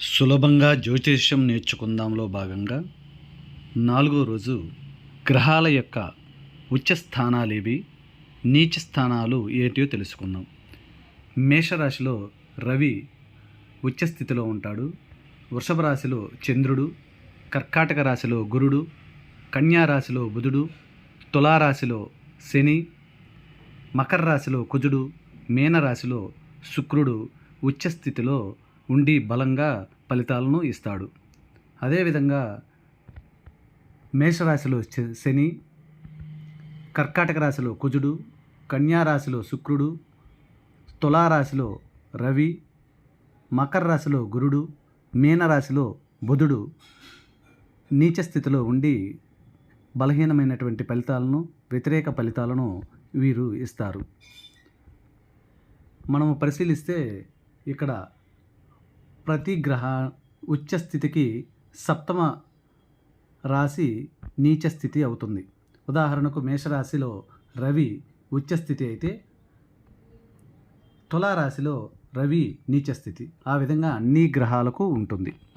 సులభంగా జ్యోతిష్యం నేర్చుకుందాంలో భాగంగా నాలుగో రోజు గ్రహాల యొక్క ఉచ్చ స్థానాలేవి నీచ స్థానాలు ఏంటియో తెలుసుకుందాం. మేషరాశిలో రవి ఉచ్చ స్థితిలో ఉంటాడు. వృషభ రాశిలో చంద్రుడు కర్కాటక రాశిలో గురుడు కన్యా రాశిలో బుధుడు తులారాశిలో శని మకర రాశిలో కుజుడు మీనరాశిలో శుక్రుడు ఉచ్చ స్థితిలో ఉండి బలంగా ఫలితాలను ఇస్తాడు. అదేవిధంగా మేషరాశిలో శ- శని కర్కాటక రాశిలో కుజుడు కన్యా రాశిలో శుక్రుడు తులారాశిలో రవి మకర రాశిలో గురుడు మీనరాశిలో బుధుడు నీచ స్థితిలో ఉండి బలహీనమైనటువంటి ఫలితాలను వ్యతిరేక ఫలితాలను వీరు ఇస్తారు. మనము పరిశీలిస్తే ఇక్కడ ప్రతి గ్రహ ఉచ్చ స్థితికి సప్తమ రాశి నీచ స్థితి అవుతుంది. ఉదాహరణకు మేషరాశిలో రవి ఉచ్చ స్థితి అయితే తులారాశిలో రవి నీచ స్థితి. ఆ విధంగా అన్ని గ్రహాలకు ఉంటుంది.